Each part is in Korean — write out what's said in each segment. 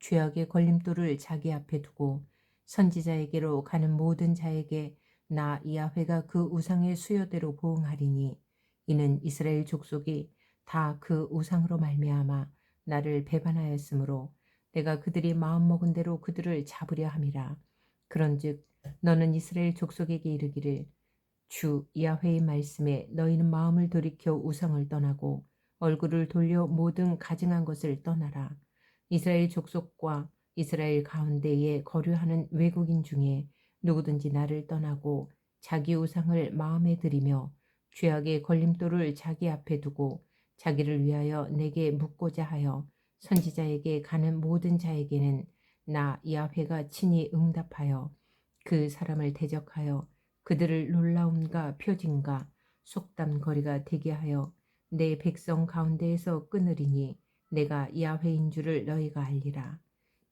죄악의 걸림돌을 자기 앞에 두고 선지자에게로 가는 모든 자에게 나 야훼가 그 우상의 수요대로 보응하리니 이는 이스라엘 족속이 다 그 우상으로 말미암아 나를 배반하였으므로 내가 그들이 마음먹은 대로 그들을 잡으려 함이라. 그런즉 너는 이스라엘 족속에게 이르기를 주 야훼의 말씀에 너희는 마음을 돌이켜 우상을 떠나고 얼굴을 돌려 모든 가증한 것을 떠나라 이스라엘 족속과 이스라엘 가운데에 거류하는 외국인 중에 누구든지 나를 떠나고 자기 우상을 마음에 들이며 죄악의 걸림돌을 자기 앞에 두고 자기를 위하여 내게 묻고자 하여 선지자에게 가는 모든 자에게는 나 야훼가 친히 응답하여 그 사람을 대적하여 그들을 놀라움과 표징과 속담거리가 되게 하여 내 백성 가운데에서 끊으리니 내가 야훼인 줄을 너희가 알리라.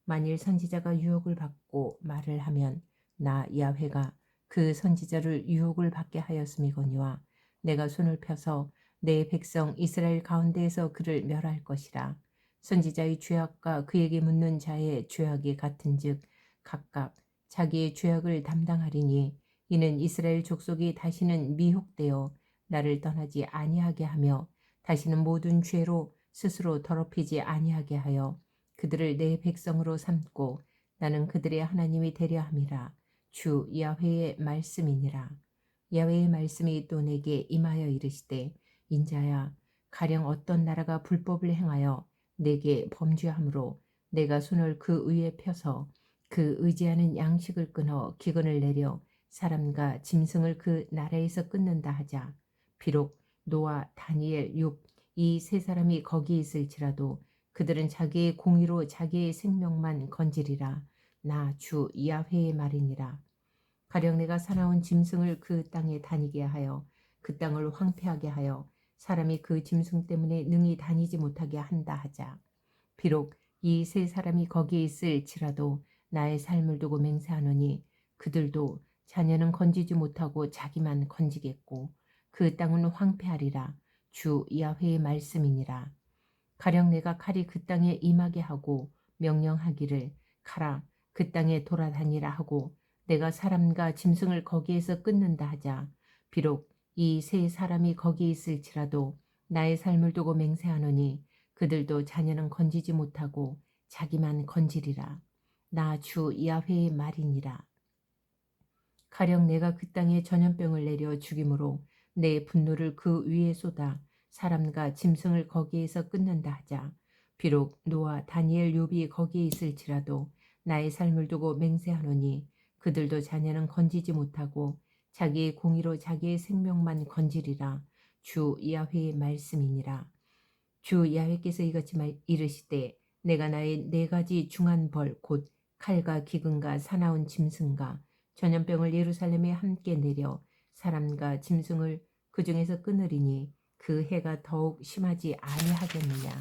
만일 선지자가 유혹을 받고 말을 하면 나 야훼가 그 선지자를 유혹을 받게 하였음이거니와 내가 손을 펴서 내 백성 이스라엘 가운데에서 그를 멸할 것이라. 선지자의 죄악과 그에게 묻는 자의 죄악이 같은즉 각각 자기의 죄악을 담당하리니 이는 이스라엘 족속이 다시는 미혹되어 나를 떠나지 아니하게 하며 다시는 모든 죄로 스스로 더럽히지 아니하게 하여 그들을 내 백성으로 삼고 나는 그들의 하나님이 되려 함이라. 주 야훼의 말씀이니라. 야훼의 말씀이 또 내게 임하여 이르시되 인자야 가령 어떤 나라가 불법을 행하여 내게 범죄함으로 내가 손을 그 위에 펴서 그 의지하는 양식을 끊어 기근을 내려 사람과 짐승을 그 나라에서 끊는다 하자. 비록 노아 다니엘 욥 이 세 사람이 거기 있을지라도 그들은 자기의 공의로 자기의 생명만 건지리라. 나 주 야훼의 말이니라. 가령 내가 사나운 짐승을 그 땅에 다니게 하여 그 땅을 황폐하게 하여 사람이 그 짐승 때문에 능히 다니지 못하게 한다 하자. 비록 이 세 사람이 거기에 있을지라도 나의 삶을 두고 맹세하노니 그들도 자녀는 건지지 못하고 자기만 건지겠고 그 땅은 황폐하리라 주 야훼의 말씀이니라. 가령 내가 칼이 그 땅에 임하게 하고 명령하기를 가라 그 땅에 돌아다니라 하고 내가 사람과 짐승을 거기에서 끊는다 하자. 비록 이 세 사람이 거기 있을지라도 나의 삶을 두고 맹세하노니 그들도 자녀는 건지지 못하고 자기만 건지리라. 나 주 야훼의 말이니라. 가령 내가 그 땅에 전염병을 내려 죽임으로 내 분노를 그 위에 쏟아 사람과 짐승을 거기에서 끊는다 하자. 비록 노아 다니엘 욥이 거기에 있을지라도 나의 삶을 두고 맹세하노니 그들도 자녀는 건지지 못하고 자기의 공의로 자기의 생명만 건지리라. 주 야훼의 말씀이니라. 주 야훼께서 이같이 말 이르시되 내가 나의 네 가지 중한 벌 곧 칼과 기근과 사나운 짐승과 전염병을 예루살렘에 함께 내려 사람과 짐승을 그 중에서 끊으리니 그 해가 더욱 심하지 아니하겠느냐.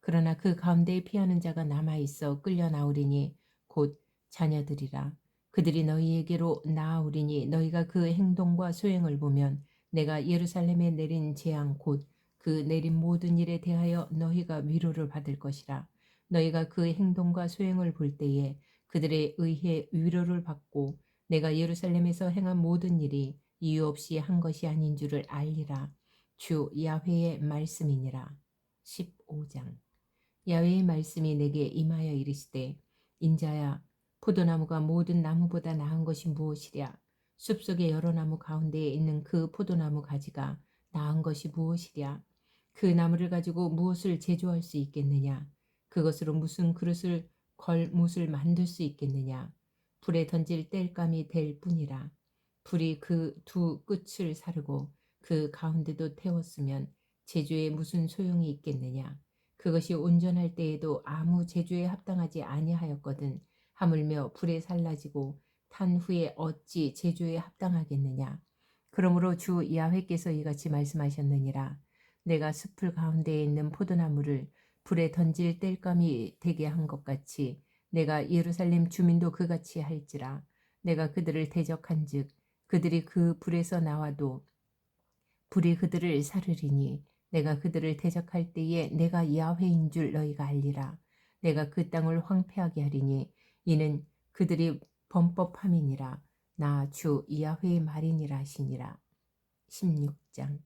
그러나 그 가운데에 피하는 자가 남아있어 끌려 나오리니 곧 자녀들이라. 그들이 너희에게로 나아오리니 너희가 그 행동과 소행을 보면 내가 예루살렘에 내린 재앙 곧 그 내린 모든 일에 대하여 너희가 위로를 받을 것이라. 너희가 그 행동과 소행을 볼 때에 그들에 의해 위로를 받고 내가 예루살렘에서 행한 모든 일이 이유 없이 한 것이 아닌 줄을 알리라. 주 야훼의 말씀이니라. 15장. 야훼의 말씀이 내게 임하여 이르시되 인자야 포도나무가 모든 나무보다 나은 것이 무엇이랴? 숲속의 여러 나무 가운데에 있는 그 포도나무 가지가 나은 것이 무엇이랴? 그 나무를 가지고 무엇을 제조할 수 있겠느냐? 그것으로 무슨 그릇을 걸 못을 만들 수 있겠느냐? 불에 던질 땔감이 될 뿐이라. 불이 그 두 끝을 사르고 그 가운데도 태웠으면 제주에 무슨 소용이 있겠느냐. 그것이 온전할 때에도 아무 제주에 합당하지 아니하였거든 하물며 불에 살라지고 탄 후에 어찌 제주에 합당하겠느냐. 그러므로 주 야훼께서 이같이 말씀하셨느니라. 내가 숲을 가운데에 있는 포도나무를 불에 던질 땔감이 되게 한 것 같이 내가 예루살렘 주민도 그같이 할지라. 내가 그들을 대적한즉 그들이 그 불에서 나와도 불이 그들을 사르리니 내가 그들을 대적할 때에 내가 야훼인 줄 너희가 알리라. 내가 그 땅을 황폐하게 하리니 이는 그들이 범법함이니라. 나 주 야훼의 말이니라 하시니라. 16장.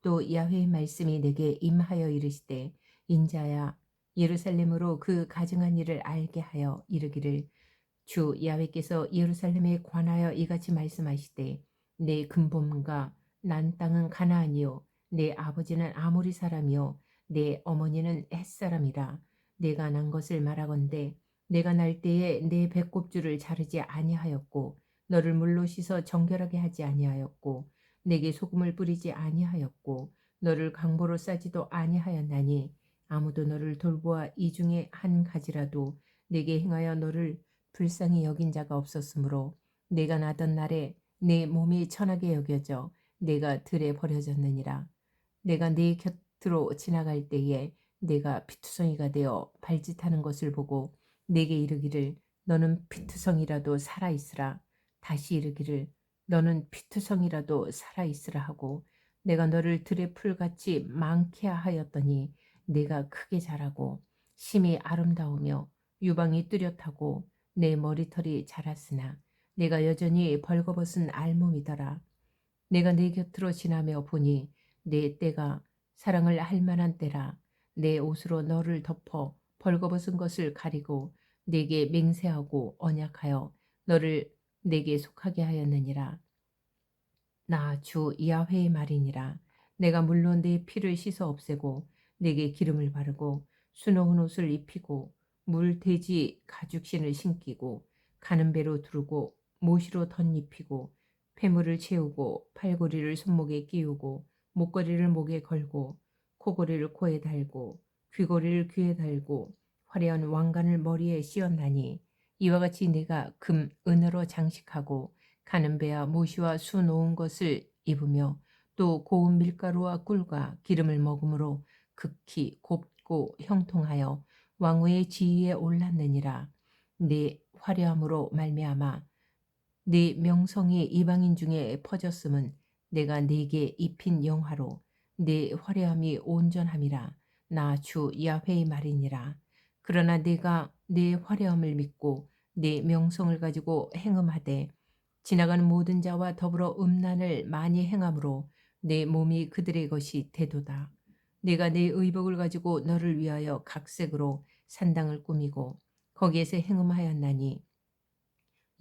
또 야훼의 말씀이 내게 임하여 이르시되 인자야 예루살렘으로 그 가증한 일을 알게 하여 이르기를 주 야훼께서 예루살렘에 관하여 이같이 말씀하시되 내 근본과 난 땅은 가나안이요. 내 아버지는 아모리 사람이요. 내 어머니는 햇사람이라. 내가 난 것을 말하건대 내가 날 때에 내 배꼽줄을 자르지 아니하였고 너를 물로 씻어 정결하게 하지 아니하였고 내게 소금을 뿌리지 아니하였고 너를 강보로 싸지도 아니하였나니 아무도 너를 돌보아 이 중에 한 가지라도 내게 행하여 너를 불쌍히 여긴 자가 없었으므로 내가 나던 날에 내 몸이 천하게 여겨져 내가 들에 버려졌느니라 내가 네 곁으로 지나갈 때에 내가 피투성이가 되어 발짓하는 것을 보고 내게 이르기를 너는 피투성이라도 살아 있으라 다시 이르기를 너는 피투성이라도 살아 있으라 하고 내가 너를 들의 풀같이 많게 하였더니 내가 크게 자라고 심히 아름다우며 유방이 뚜렷하고 내 머리털이 자랐으나 내가 여전히 벌거벗은 알몸이더라. 내가 내 곁으로 지나며 보니 내 때가 사랑을 할 만한 때라. 내 옷으로 너를 덮어 벌거벗은 것을 가리고 내게 맹세하고 언약하여 너를 내게 속하게 하였느니라. 나주 야훼의 말이니라. 내가 물론 내 피를 씻어 없애고 내게 기름을 바르고 수놓은 옷을 입히고 물 돼지 가죽신을 신기고 가는 배로 두르고 모시로 덧입히고 폐물을 채우고 팔고리를 손목에 끼우고 목걸이를 목에 걸고 코고리를 코에 달고 귀고리를 귀에 달고 화려한 왕관을 머리에 씌웠나니 이와 같이 내가 금, 은으로 장식하고 가는 배와 모시와 수 놓은 것을 입으며 또 고운 밀가루와 꿀과 기름을 먹음으로 극히 곱고 형통하여 왕후의 지위에 올랐느니라. 네 화려함으로 말미암아 네 명성이 이방인 중에 퍼졌음은 내가 네게 입힌 영화로 네 화려함이 온전함이라 나 주 야훼의 말이니라. 그러나 내가 네 화려함을 믿고 네 명성을 가지고 행음하되 지나가는 모든 자와 더불어 음란을 많이 행함으로 내 몸이 그들의 것이 되도다. 내가 내 의복을 가지고 너를 위하여 각색으로 산당을 꾸미고 거기에서 행음하였나니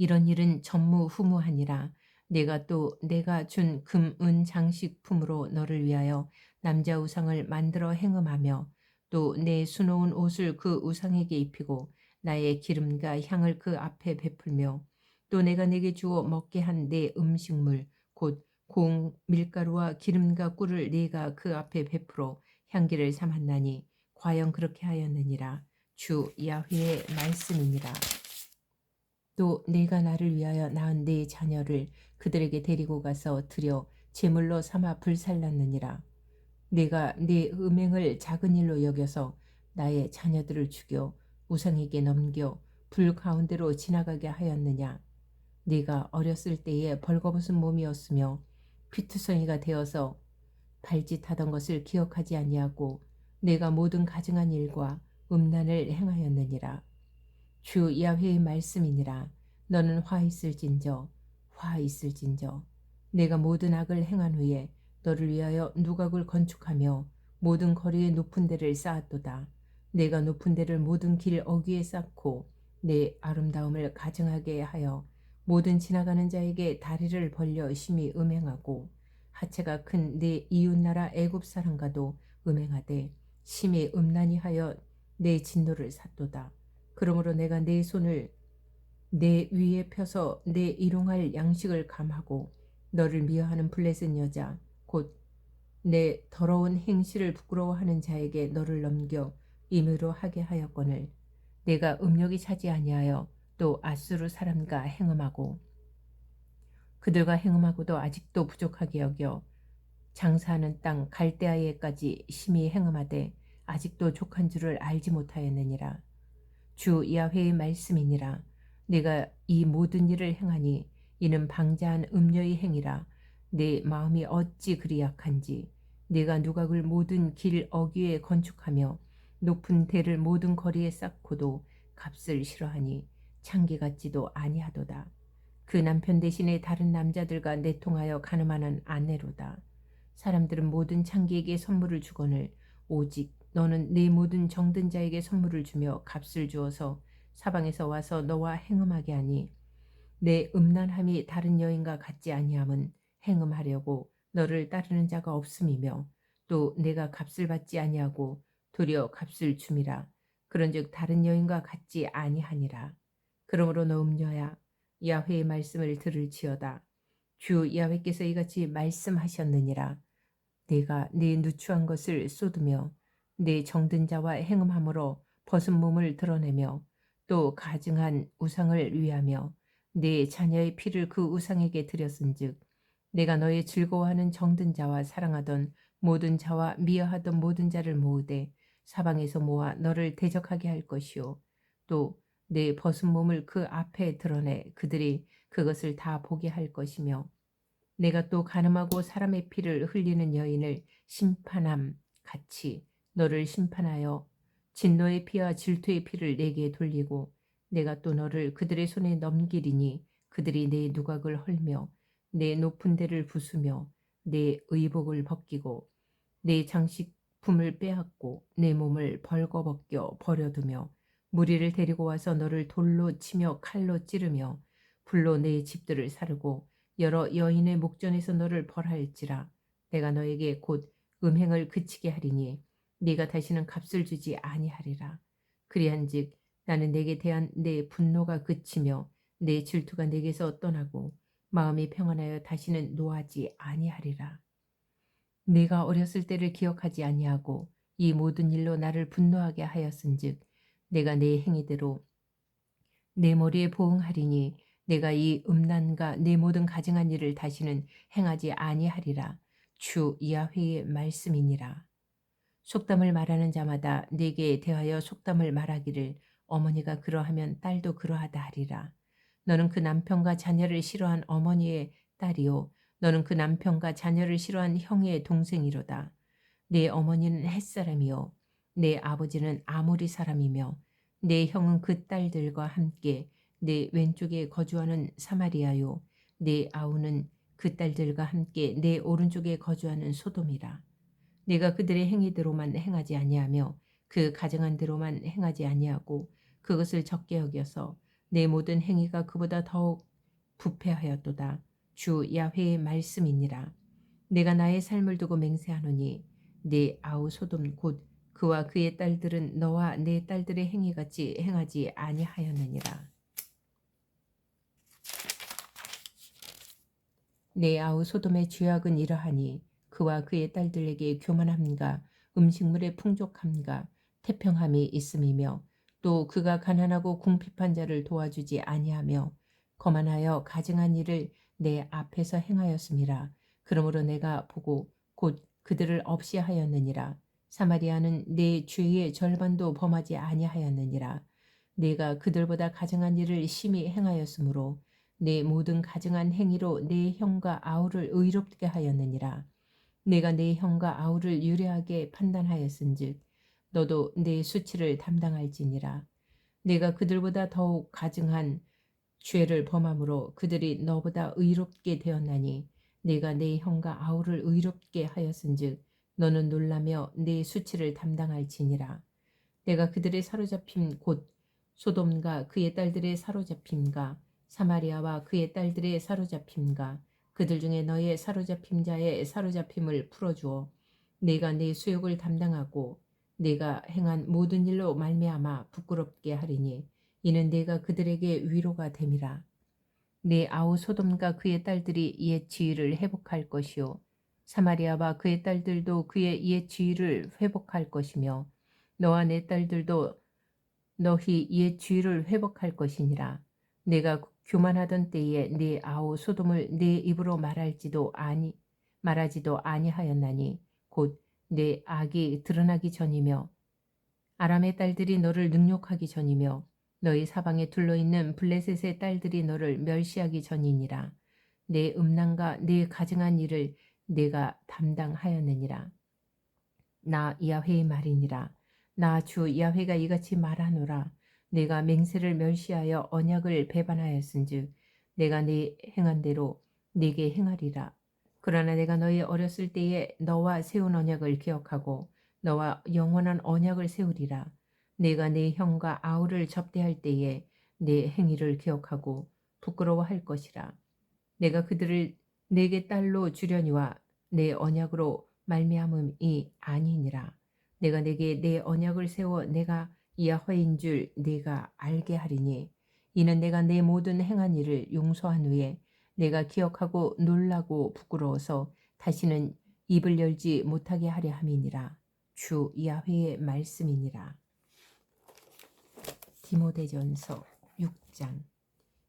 이런 일은 전무후무하니라. 내가 또 내가 준 금, 은 장식품으로 너를 위하여 남자 우상을 만들어 행음하며 또 내 수놓은 옷을 그 우상에게 입히고 나의 기름과 향을 그 앞에 베풀며 또 내가 내게 주어 먹게 한 내 음식물 곧 공 밀가루와 기름과 꿀을 네가 그 앞에 베풀어 향기를 삼았나니 과연 그렇게 하였느니라. 주 야훼의 말씀이니라 또 내가 나를 위하여 낳은 네 자녀를 그들에게 데리고 가서 들여 제물로 삼아 불살랐느니라 내가 네 음행을 작은 일로 여겨서 나의 자녀들을 죽여 우상에게 넘겨 불 가운데로 지나가게 하였느냐 네가 어렸을 때에 벌거벗은 몸이었으며 피투성이가 되어서 발짓하던 것을 기억하지 아니하고 내가 모든 가증한 일과 음란을 행하였느니라. 주 야훼의 말씀이니라. 너는 화 있을진저 화 있을진저 내가 모든 악을 행한 후에 너를 위하여 누각을 건축하며 모든 거리에 높은 데를 쌓았도다. 내가 높은 데를 모든 길 어귀에 쌓고 내 아름다움을 가증하게 하여 모든 지나가는 자에게 다리를 벌려 심히 음행하고 하체가 큰 내 이웃나라 애굽 사람과도 음행하되 심히 음란히 하여 내 진노를 샀도다. 그러므로 내가 내 손을 내 위에 펴서 내 일용할 양식을 감하고 너를 미워하는 블레셋 여자 곧 내 더러운 행실을 부끄러워하는 자에게 너를 넘겨 임의로 하게 하였거늘 내가 음욕이 차지 아니하여 또 아수르 사람과 행음하고 그들과 행음하고도 아직도 부족하게 여겨 장사하는 땅 갈대아에까지 심히 행음하되 아직도 족한 줄을 알지 못하였느니라. 주 야훼의 말씀이니라. 내가 이 모든 일을 행하니 이는 방자한 음녀의 행위라. 내 마음이 어찌 그리 약한지 내가 누각을 모든 길 어귀에 건축하며 높은 대를 모든 거리에 쌓고도 값을 싫어하니 창기 같지도 아니하도다. 그 남편 대신에 다른 남자들과 내통하여 가늠하는 아내로다. 사람들은 모든 창기에게 선물을 주거늘 오직 너는 내 모든 정든 자에게 선물을 주며 값을 주어서 사방에서 와서 너와 행음하게 하니 내 음란함이 다른 여인과 같지 아니함은 행음하려고 너를 따르는 자가 없음이며 또 내가 값을 받지 아니하고 도리어 값을 줌이라. 그런즉 다른 여인과 같지 아니하니라. 그러므로 너 음녀야 야훼의 말씀을 들을지어다. 주 야훼께서 이같이 말씀하셨느니라. 내가 네 누추한 것을 쏟으며 네 정든 자와 행음함으로 벗은 몸을 드러내며 또 가증한 우상을 위하며 네 자녀의 피를 그 우상에게 드렸은즉 내가 너의 즐거워하는 정든 자와 사랑하던 모든 자와 미워하던 모든 자를 모으되 사방에서 모아 너를 대적하게 할 것이요. 또 내 벗은 몸을 그 앞에 드러내 그들이 그것을 다 보게 할 것이며 내가 또 가늠하고 사람의 피를 흘리는 여인을 심판함 같이 너를 심판하여 진노의 피와 질투의 피를 내게 돌리고 내가 또 너를 그들의 손에 넘기리니 그들이 내 누각을 헐며 내 높은 데를 부수며 내 의복을 벗기고 내 장식품을 빼앗고 내 몸을 벌거벗겨 버려두며 무리를 데리고 와서 너를 돌로 치며 칼로 찌르며 불로 내 집들을 사르고 여러 여인의 목전에서 너를 벌할지라 내가 너에게 곧 음행을 그치게 하리니 네가 다시는 값을 주지 아니하리라. 그리한즉 나는 내게 대한 내 분노가 그치며 내 질투가 내게서 떠나고 마음이 평안하여 다시는 노하지 아니하리라. 내가 어렸을 때를 기억하지 아니하고 이 모든 일로 나를 분노하게 하였은즉 내가 내 행위대로 내 머리에 보응하리니 내가 이 음란과 내 모든 가증한 일을 다시는 행하지 아니하리라. 주 야훼의 말씀이니라 속담을 말하는 자마다 내게 대하여 속담을 말하기를 어머니가 그러하면 딸도 그러하다 하리라 너는 그 남편과 자녀를 싫어한 어머니의 딸이요 너는 그 남편과 자녀를 싫어한 형의 동생이로다. 내 어머니는 햇사람이요. 내 아버지는 아모리 사람이며 내 형은 그 딸들과 함께 내 왼쪽에 거주하는 사마리아요. 내 아우는 그 딸들과 함께 내 오른쪽에 거주하는 소돔이라. 내가 그들의 행위대로만 행하지 아니하며 그 가정한 대로만 행하지 아니하고 그것을 적게 여겨서 내 모든 행위가 그보다 더욱 부패하였도다. 주 야훼의 말씀이니라. 내가 나의 삶을 두고 맹세하노니 네 아우 소돔 곧 그와 그의 딸들은 너와 내 딸들의 행위같이 행하지 아니하였느니라. 내 아우 소돔의 죄악은 이러하니 그와 그의 딸들에게 교만함과 음식물의 풍족함과 태평함이 있음이며 또 그가 가난하고 궁핍한 자를 도와주지 아니하며 거만하여 가증한 일을 내 앞에서 행하였음이라. 그러므로 내가 보고 곧 그들을 없이 하였느니라. 사마리아는 내 죄의 절반도 범하지 아니하였느니라. 내가 그들보다 가증한 일을 심히 행하였으므로 내 모든 가증한 행위로 내 형과 아우를 의롭게 하였느니라. 내가 내 형과 아우를 유례하게 판단하였은즉 너도 내 수치를 담당할지니라. 내가 그들보다 더욱 가증한 죄를 범함으로 그들이 너보다 의롭게 되었나니 내가 내 형과 아우를 의롭게 하였은즉 너는 놀라며 내 수치를 담당할지니라 내가 그들의 사로잡힘 곧 소돔과 그의 딸들의 사로잡힘과 사마리아와 그의 딸들의 사로잡힘과 그들 중에 너의 사로잡힘 자의 사로잡힘을 풀어주어 내가 내 수욕을 담당하고 내가 행한 모든 일로 말미암아 부끄럽게 하리니 이는 내가 그들에게 위로가 됨이라. 내 아우 소돔과 그의 딸들이 옛 지위를 회복할 것이요 사마리아와 그의 딸들도 그의 옛 지위를 회복할 것이며 너와 내 딸들도 너희 옛 주의를 회복할 것이니라. 내가 교만하던 때에 네 아우 소돔을 내 입으로 말할지도 아니 말하지도 아니하였나니 곧내 악이 드러나기 전이며 아람의 딸들이 너를 능욕하기 전이며 너희 사방에 둘러 있는 블레셋의 딸들이 너를 멸시하기 전이니라. 내 음란과 내 가증한 일을 내가 담당하였느니라. 나 야훼의 말이니라. 나 주 야훼가 이같이 말하노라. 내가 맹세를 멸시하여 언약을 배반하였은즉 내가 네 행한 대로 네게 행하리라. 그러나 내가 너희 어렸을 때에 너와 세운 언약을 기억하고 너와 영원한 언약을 세우리라. 내가 네 형과 아우를 접대할 때에 네 행위를 기억하고 부끄러워할 것이라. 내가 그들을 내게 딸로 주려니와 내 언약으로 말미암음이 아니니라. 내가 내게 내 언약을 세워 내가 야훼인 줄 네가 알게 하리니 이는 내가 내 모든 행한 일을 용서한 후에 내가 기억하고 놀라고 부끄러워서 다시는 입을 열지 못하게 하려 함이니라. 주 야훼의 말씀이니라. 디모데전서 6장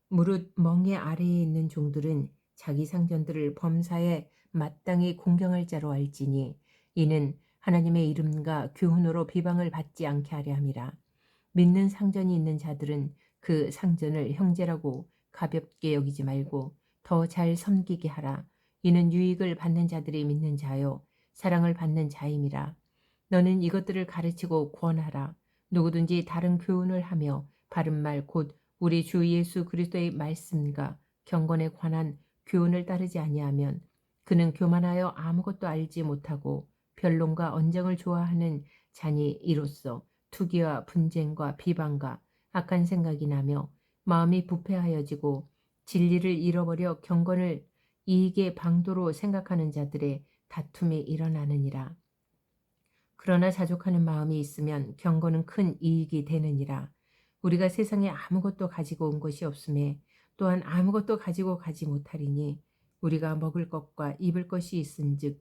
무릇 멍에 아래에 있는 종들은 자기 상전들을 범사에 마땅히 공경할 자로 알지니 이는 하나님의 이름과 교훈으로 비방을 받지 않게 하려 함이라. 믿는 상전이 있는 자들은 그 상전을 형제라고 가볍게 여기지 말고 더 잘 섬기게 하라. 이는 유익을 받는 자들이 믿는 자요 사랑을 받는 자임이라. 너는 이것들을 가르치고 권하라. 누구든지 다른 교훈을 하며 바른 말 곧 우리 주 예수 그리스도의 말씀과 경건에 관한 교훈을 따르지 아니하면 그는 교만하여 아무것도 알지 못하고 변론과 언쟁을 좋아하는 자니 이로써 투기와 분쟁과 비방과 악한 생각이 나며 마음이 부패하여지고 진리를 잃어버려 경건을 이익의 방도로 생각하는 자들의 다툼이 일어나느니라. 그러나 자족하는 마음이 있으면 경건은 큰 이익이 되느니라. 우리가 세상에 아무것도 가지고 온 것이 없음에 또한 아무것도 가지고 가지 못하리니 우리가 먹을 것과 입을 것이 있은즉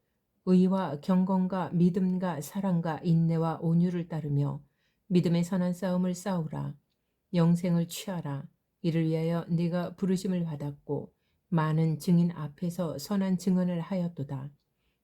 의와 경건과 믿음과 사랑과 인내와 온유를 따르며 믿음의 선한 싸움을 싸우라. 영생을 취하라. 이를 위하여 네가 부르심을 받았고 많은 증인 앞에서 선한 증언을 하였도다.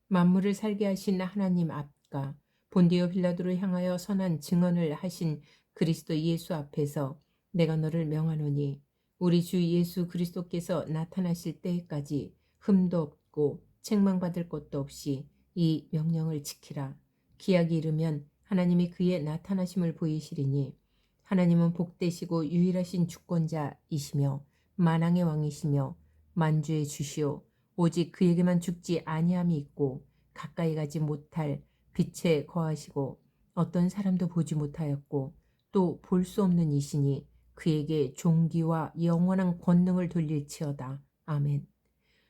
만물을 살게 하신 하나님 앞과 본디오 빌라도를 향하여 선한 증언을 하신 그리스도 예수 앞에서 내가 너를 명하노니 우리 주 예수 그리스도께서 나타나실 때까지 흠도 없고 책망받을 것도 없이 이 명령을 지키라. 기약이 이르면 하나님이 그의 나타나심을 보이시리니 하나님은 복되시고 유일하신 주권자이시며 만왕의 왕이시며 만주의 주시오 오직 그에게만 죽지 아니함이 있고 가까이 가지 못할 빛에 거하시고 어떤 사람도 보지 못하였고 또 볼 수 없는 이시니 그에게 종기와 영원한 권능을 돌릴지어다. 아멘.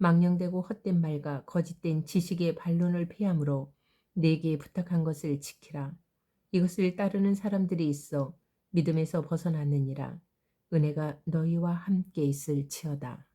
망령되고 헛된 말과 거짓된 지식의 반론을 피함으로 내게 부탁한 것을 지키라. 이것을 따르는 사람들이 있어 믿음에서 벗어났느니라. 은혜가 너희와 함께 있을지어다.